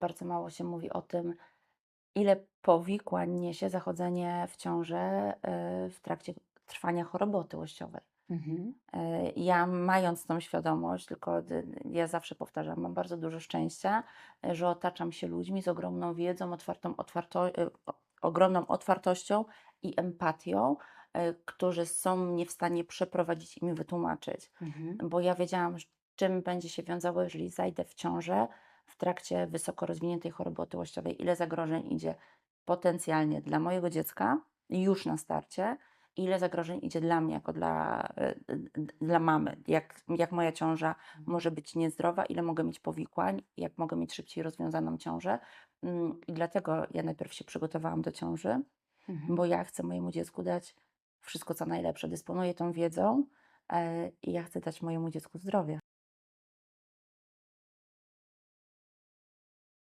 bardzo mało się mówi o tym, ile powikłań niesie zachodzenie w ciążę, y, w trakcie trwania choroby otyłościowej. Mhm. Y, ja mając tą świadomość, tylko ja zawsze powtarzam, mam bardzo dużo szczęścia, y, że otaczam się ludźmi z ogromną wiedzą, otwartą otwarto y, o ogromną otwartością i empatią, y, którzy są mnie w stanie przeprowadzić i mi wytłumaczyć. Mhm. Bo ja wiedziałam, ż czym będzie się wiązało, jeżeli zajdę w ciążę w trakcie wysoko rozwiniętej choroby otyłościowej, ile zagrożeń idzie potencjalnie dla mojego dziecka już na starcie, ile zagrożeń idzie dla mnie jako dla, d dla mamy. Jak jak moja ciąża może być niezdrowa, ile mogę mieć powikłań, jak mogę mieć szybciej rozwiązaną ciążę. Hm, i dlatego ja najpierw się przygotowałam do ciąży, Mhm. bo ja chcę mojemu dziecku dać wszystko, co najlepsze. Dysponuję tą wiedzą, y, i ja chcę dać mojemu dziecku zdrowie.